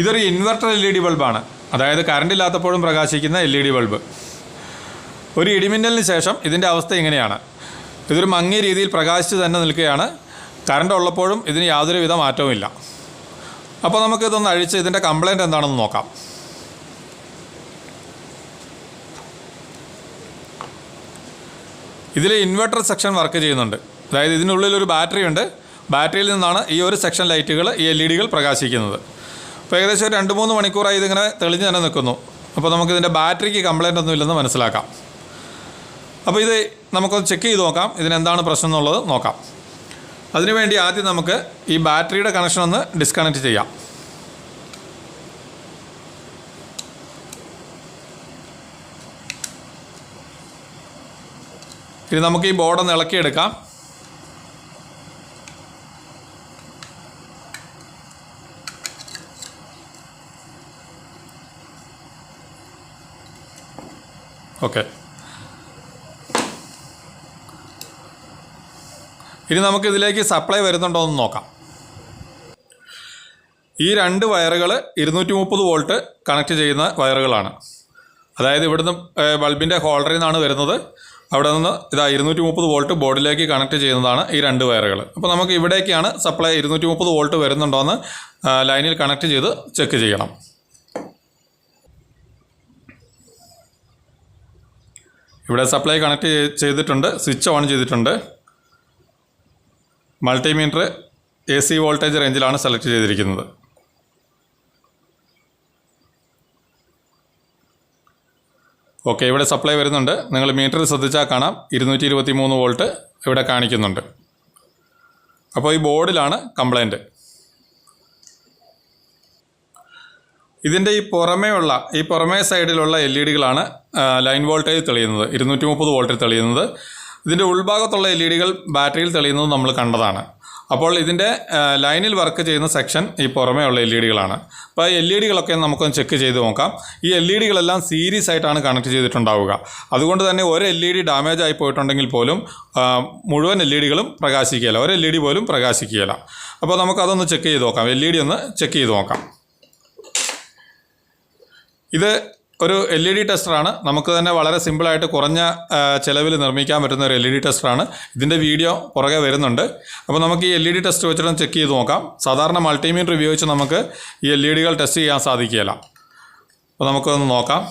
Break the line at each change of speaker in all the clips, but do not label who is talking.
ഇതൊരു inverter L E D ബൾബാണ് അതായത് കറണ്ട് ഇല്ലാത്തപ്പോഴും പ്രകാശിക്കുന്ന എൽ ഇ ഡി ബൾബ് ഒരു ഇടിമിന്നലിന് ശേഷം ഇതിന്റെ അവസ്ഥ ഇങ്ങനെയാണ്. ഇതൊരു മങ്ങിയ രീതിയിൽ പ്രകാശിച്ച് തന്നെ നിൽക്കുകയാണ്. കറണ്ട് ഉള്ളപ്പോഴും ഇതിന് യാതൊരുവിധ മാറ്റവുമില്ല അപ്പോൾ നമുക്ക് ഇതൊന്ന് അഴിച്ച് ഇതിന്റെ കംപ്ലൈന്റ് എന്താണെന്ന് നോക്കാം. ഇതിൽ ഇൻവെർട്ടർ സെക്ഷൻ വർക്ക് ചെയ്യുന്നുണ്ട്. അതായത് ഇതിനുള്ളിൽ ഒരു ബാറ്ററി ഉണ്ട്. ബാറ്ററിയിൽ നിന്നാണ് ഈ ഒരു സെക്ഷൻ ലൈറ്റുകൾ ഈ എൽ ഇ ഡികൾ പ്രകാശിക്കുന്നത്. അപ്പോൾ ഏകദേശം രണ്ട് മൂന്ന് മണിക്കൂറായി ഇതിങ്ങനെ തെളിഞ്ഞ് തന്നെ നിൽക്കുന്നു. അപ്പോൾ നമുക്കിതിന്റെ ബാറ്ററിക്ക് കംപ്ലൈന്റ് ഒന്നും ഇല്ലെന്ന് മനസ്സിലാക്കാം. അപ്പോൾ ഇത് നമുക്കൊന്ന് ചെക്ക് ചെയ്ത് നോക്കാം. ഇതിനെന്താണ് പ്രശ്നം എന്നുള്ളത് നോക്കാം. അതിനുവേണ്ടി ആദ്യം നമുക്ക് ഈ ബാറ്ററിയുടെ കണക്ഷൻ ഒന്ന് ഡിസ്കണക്ട് ചെയ്യാം. ഇനി നമുക്ക് ഈ ബോർഡ് ബോർഡൊന്ന് ഇളക്കിയെടുക്കാം. ഓക്കെ. ഇനി നമുക്ക് ഇതിലേക്ക് സപ്ലൈ വരുന്നുണ്ടോ എന്ന് നോക്കാം. ഈ രണ്ട് വയറുകൾ ഇരുന്നൂറ്റി മുപ്പത് വോൾട്ട് കണക്ട് ചെയ്യുന്ന വയറുകളാണ്. അതായത് ഇവിടുന്ന് ബൾബിന്റെ ഹോൾഡറിൽ നിന്നാണ് വരുന്നത്. അവിടെ നിന്ന് ഇതാ ഇരുന്നൂറ്റി മുപ്പത് വോൾട്ട് ബോർഡിലേക്ക് കണക്ട് ചെയ്യുന്നതാണ് ഈ രണ്ട് വയറുകൾ അപ്പോൾ നമുക്ക് ഇവിടേക്കാണ് സപ്ലൈ ഇരുന്നൂറ്റി മുപ്പത് വോൾട്ട് വരുന്നുണ്ടോ എന്ന് ലൈനിൽ കണക്ട് ചെയ്ത് ചെക്ക് ചെയ്യണം. ഇവിടെ സപ്ലൈ കണക്ട് ചെയ്തിട്ടുണ്ട് സ്വിച്ച് ഓൺ ചെയ്തിട്ടുണ്ട്. മൾട്ടിമീറ്റർ എ സി വോൾട്ടേജ് റേഞ്ചിലാണ് സെലക്ട് ചെയ്തിരിക്കുന്നത്. ഓക്കെ ഇവിടെ സപ്ലൈ വരുന്നുണ്ട്. നിങ്ങൾ മീറ്റർ ശ്രദ്ധിച്ചാൽ കാണാം. ഇരുന്നൂറ്റി ഇരുപത്തി മൂന്ന് വോൾട്ട് ഇവിടെ കാണിക്കുന്നുണ്ട്. അപ്പോൾ ഈ ബോർഡിലാണ് കംപ്ലൈന്റ് ഇതിന്റെ ഈ പുറമേ ഉള്ള ഈ പുറമേ സൈഡിലുള്ള എൽ ഇ ഡികളാണ് ലൈൻ വോൾട്ടേജ് തെളിയുന്നത് ഇരുന്നൂറ്റി മുപ്പത് വോൾട്ടിൽ തെളിയുന്നത്. ഇതിന്റെ ഉൾഭാഗത്തുള്ള എൽ ഇ ഡികൾ ബാറ്ററിയിൽ തെളിയുന്നത് നമ്മൾ കണ്ടതാണ്. അപ്പോൾ ഇതിന്റെ ലൈനിൽ വർക്ക് ചെയ്യുന്ന സെക്ഷൻ ഈ പുറമേ ഉള്ള എൽ ഇ ഡികളാണ് അപ്പോൾ എൽ ഇ ഡികളൊക്കെ നമുക്കൊന്ന് ചെക്ക് ചെയ്ത് നോക്കാം. ഈ എൽ ഇ ഡികളെല്ലാം സീരീസ് ആയിട്ടാണ് കണക്ട് ചെയ്തിട്ടുണ്ടാവുക. അതുകൊണ്ട് തന്നെ ഒരു എൽ ഇ ഡി ഡാമേജ് ആയി പോയിട്ടുണ്ടെങ്കിൽ പോലും മുഴുവൻ എൽ ഇ ഡികളും പ്രകാശിക്കുകയില്ല. ഒരു എൽ ഇ ഡി പോലും പ്രകാശിക്കുകയില്ല. അപ്പോൾ നമുക്കതൊന്ന് ചെക്ക് ചെയ്ത് നോക്കാം. എൽ ഇ ഡി ഒന്ന് ചെക്ക് ചെയ്ത് നോക്കാം. ഇത് ഒരു എൽ ഇ ഡി ടെസ്റ്ററാണ് നമുക്ക് തന്നെ വളരെ സിമ്പിളായിട്ട് കുറഞ്ഞ ചിലവിൽ നിർമ്മിക്കാൻ പറ്റുന്ന ഒരു എൽ ഇ ഡി ടെസ്റ്ററാണ് ഇതിന്റെ വീഡിയോ പുറകെ വരുന്നുണ്ട്. അപ്പോൾ നമുക്ക് ഈ എൽ ഇ ഡി ടെസ്റ്റ് വെച്ചിട്ടൊന്ന് ചെക്ക് ചെയ്ത് നോക്കാം. സാധാരണ മൾട്ടിമീറ്റർ ഉപയോഗിച്ച് നമുക്ക് ഈ എൽ ഇ ഡികൾ ടെസ്റ്റ് ചെയ്യാൻ സാധിക്കുകയില്ല. അപ്പോൾ നമുക്കൊന്ന് നോക്കാം.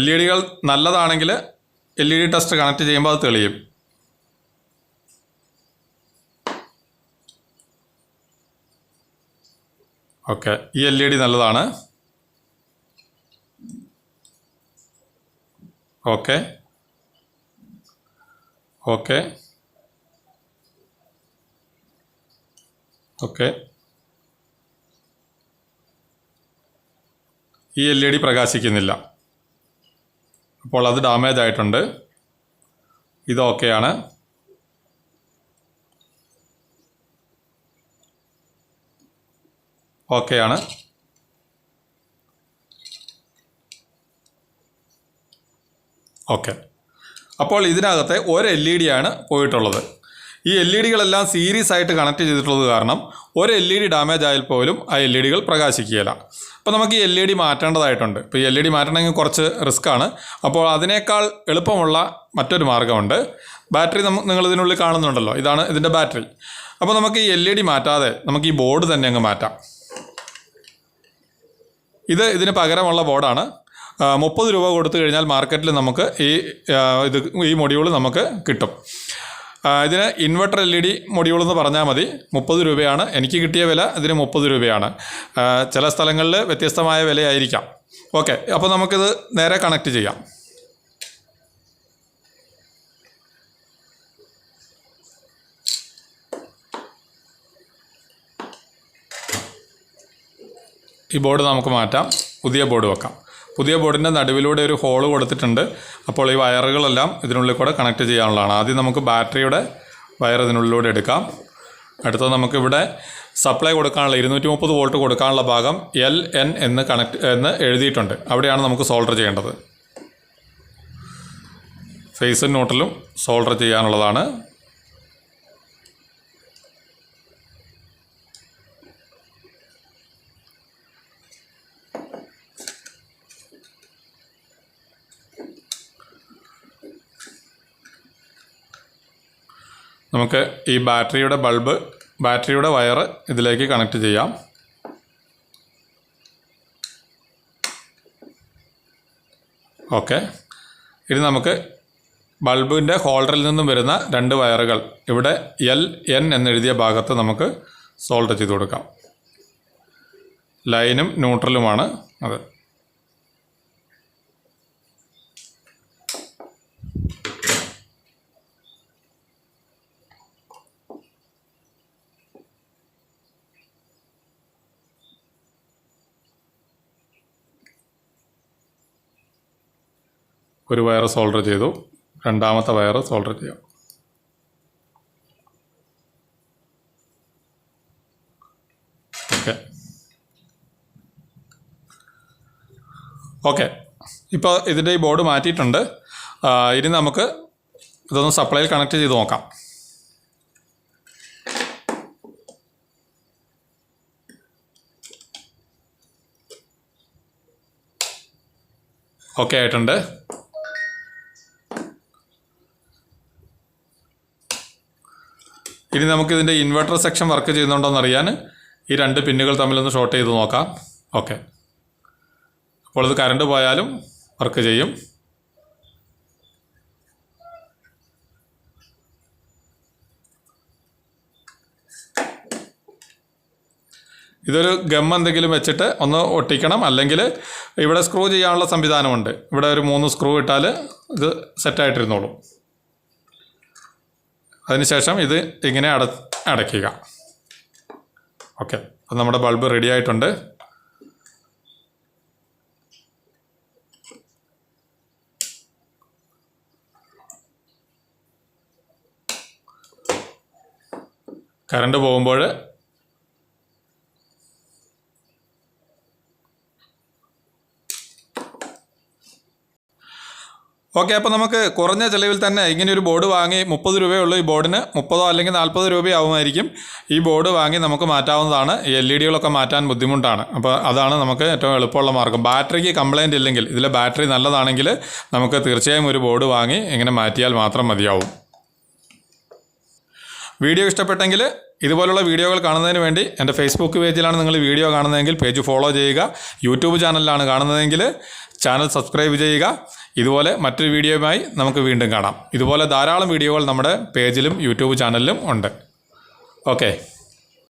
എൽ ഇ ഡികൾ നല്ലതാണെങ്കിൽ L E D test connect ചെയ്യുമ്പോൾ അത് തെളിയും. ഓക്കെ. ഈ എൽ ഇ ഡി നല്ലതാണ്. ഓക്കെ. ഓക്കെ. ഓക്കെ. ഈ എൽ ഇ ഡി പ്രകാശിക്കുന്നില്ല. അപ്പോൾ അത് ഡാമേജ് ആയിട്ടുണ്ട്. ഇത് ഓക്കെയാണ്. ഓക്കെയാണ്. ഓക്കെ. അപ്പോൾ ഇതിനകത്തെ ഒരു എൽ ഇ ഡി ആണ് പോയിട്ടുള്ളത്. ഈ എൽ ഇ ഡികളെല്ലാം സീരീസ് ആയിട്ട് കണക്ട് ചെയ്തിട്ടുള്ളത് കാരണം ഒരു എൽ ഇ ഡി ഡാമേജ് ആയാൽ പോലും ആ എൽ ഇ ഡികൾ പ്രകാശിക്കുകയില്ല. അപ്പോൾ നമുക്ക് ഈ എൽ ഇ ഡി മാറ്റേണ്ടതായിട്ടുണ്ട്. ഇപ്പോൾ ഈ എൽ ഇ ഡി മാറ്റണമെങ്കിൽ കുറച്ച് റിസ്ക് ആണ്. അപ്പോൾ അതിനേക്കാൾ എളുപ്പമുള്ള മറ്റൊരു മാർഗമുണ്ട് ബാറ്ററി നമുക്ക് നിങ്ങൾ ഇതിനുള്ളിൽ കാണുന്നുണ്ടല്ലോ. ഇതാണ് ഇതിന്റെ ബാറ്ററി അപ്പോൾ നമുക്ക് ഈ എൽ ഇ ഡി മാറ്റാതെ നമുക്ക് ഈ ബോർഡ് തന്നെ അങ്ങ് മാറ്റാം. ഇത് ഇതിന് പകരമുള്ള ബോർഡാണ്. മുപ്പത് രൂപ കൊടുത്തു കഴിഞ്ഞാൽ മാർക്കറ്റിൽ നമുക്ക് ഈ ഇത് ഈ മൊഡ്യൂൾ നമുക്ക് കിട്ടും. ഇതിന് inverter L E D module എന്ന് പറഞ്ഞാൽ മതി. മുപ്പത് രൂപയാണ്. എനിക്ക് കിട്ടിയ വില ഇതിന് മുപ്പത് രൂപയാണ്. ചില സ്ഥലങ്ങളിൽ വ്യത്യസ്തമായ വിലയായിരിക്കാം. ഓക്കെ അപ്പോൾ നമുക്കിത് നേരെ കണക്ട് ചെയ്യാം. ഈ ബോർഡ് നമുക്ക് മാറ്റാം. പുതിയ ബോർഡ് വെക്കാം. പുതിയ ബോർഡിന്റെ നടുവിലൂടെ ഒരു ഹോൾ കൊടുത്തിട്ടുണ്ട്. അപ്പോൾ ഈ വയറുകളെല്ലാം ഇതിനുള്ളിൽ കൂടെ കണക്ട് ചെയ്യാനുള്ളതാണ്. ആദ്യം നമുക്ക് ബാറ്ററിയുടെ വയർ ഇതിനുള്ളിലൂടെ എടുക്കാം. അടുത്തത് നമുക്കിവിടെ സപ്ലൈ കൊടുക്കാനുള്ള ഇരുന്നൂറ്റി മുപ്പത് വോൾട്ട് കൊടുക്കാനുള്ള ഭാഗം എൽ എൻ എന്ന് കണക്ട് എന്ന് എഴുതിയിട്ടുണ്ട്. അവിടെയാണ് നമുക്ക് സോൾഡർ ചെയ്യേണ്ടത്. ഫേസും നോട്ടിലും സോൾഡർ ചെയ്യാനുള്ളതാണ്. നമുക്ക് ഈ ബാറ്ററിയുടെ ബൾബ് ബാറ്ററിയുടെ വയർ ഇതിലേക്ക് കണക്ട് ചെയ്യാം. ഓക്കെ. ഇനി നമുക്ക് ബൾബിന്റെ ഹോൾഡറിൽ നിന്നും വരുന്ന രണ്ട് വയറുകൾ ഇവിടെ എൽ എൻ എന്നെഴുതിയ ഭാഗത്ത് നമുക്ക് സോൾഡർ ചെയ്ത് കൊടുക്കാം. ലൈനും ന്യൂട്രലുമാണ് അത്. ഒരു വയർ സോൾഡർ ചെയ്തു. രണ്ടാമത്തെ വയർ സോൾഡർ ചെയ്യാം. ഓക്കെ ഓക്കെ ഇപ്പോൾ ഇതിന്റെ ഈ ബോർഡ് മാറ്റിയിട്ടുണ്ട്. ഇനി നമുക്ക് ഇതൊന്ന് സപ്ലൈയിൽ കണക്ട് ചെയ്ത് നോക്കാം. ഓക്കെ ആയിട്ടുണ്ട്. ഇനി നമുക്ക് ഇതിന്റെ ഇൻവെർട്ടർ സെക്ഷൻ വർക്ക് ചെയ്യുന്നുണ്ടോ എന്നറിയാൻ ഈ രണ്ട് പിന്നുകൾ തമ്മിലൊന്ന് ഷോർട്ട് ചെയ്ത് നോക്കാം. ഓക്കെ അപ്പോൾ ഇത് കറണ്ട് പോയാലും വർക്ക് ചെയ്യും. ഇതൊരു ഗം എന്തെങ്കിലും വെച്ചിട്ട് ഒന്ന് ഒട്ടിക്കണം. അല്ലെങ്കിൽ ഇവിടെ സ്ക്രൂ ചെയ്യാനുള്ള സംവിധാനമുണ്ട്. ഇവിടെ ഒരു മൂന്ന് സ്ക്രൂ ഇട്ടാൽ ഇത് സെറ്റായിട്ടിരുന്നോളും അതിനുശേഷം ഇത് ഇങ്ങനെ അട അടയ്ക്കുക. ഓക്കെ. അപ്പം നമ്മുടെ ബൾബ് റെഡി ആയിട്ടുണ്ട്. കറണ്ട് പോകുമ്പോൾ ഓക്കെ അപ്പോൾ നമുക്ക് കുറഞ്ഞ ചിലവിൽ തന്നെ ഇങ്ങനെ ഒരു ബോർഡ് വാങ്ങി മുപ്പത് രൂപയുള്ളൂ ഈ ബോർഡിന്. മുപ്പതോ അല്ലെങ്കിൽ നാൽപ്പത് രൂപയാവുമായിരിക്കും ഈ ബോർഡ് വാങ്ങി നമുക്ക് മാറ്റാവുന്നതാണ്. ഈ എൽ ഇ ഡികളൊക്കെ മാറ്റാൻ ബുദ്ധിമുട്ടാണ്. അപ്പോൾ അതാണ് നമുക്ക് ഏറ്റവും എളുപ്പമുള്ള മാർഗം. ബാറ്ററിക്ക് കംപ്ലൈന്റ് ഇല്ലെങ്കിൽ ഇതിലെ ബാറ്ററി നല്ലതാണെങ്കിൽ നമുക്ക് തീർച്ചയായും ഒരു ബോർഡ് വാങ്ങി ഇങ്ങനെ മാറ്റിയാൽ മാത്രം മതിയാവും. വീഡിയോ ഇഷ്ടപ്പെട്ടെങ്കിൽ ഇതുപോലുള്ള വീഡിയോകൾ കാണുന്നതിന് വേണ്ടി എന്റെ ഫേസ്ബുക്ക് പേജിലാണ് നിങ്ങൾ വീഡിയോ കാണുന്നതെങ്കിൽ പേജ് ഫോളോ ചെയ്യുക. യൂട്യൂബ് ചാനലിലാണ് കാണുന്നതെങ്കിൽ ചാനൽ സബ്സ്ക്രൈബ് ചെയ്യുക. ഇതുപോലെ മറ്റൊരു വീഡിയോയുമായി നമുക്ക് വീണ്ടും കാണാം. ഇതുപോലെ ധാരാളം വീഡിയോകൾ നമ്മുടെ പേജിലും യൂട്യൂബ് ചാനലിലും ഉണ്ട്. ഓക്കെ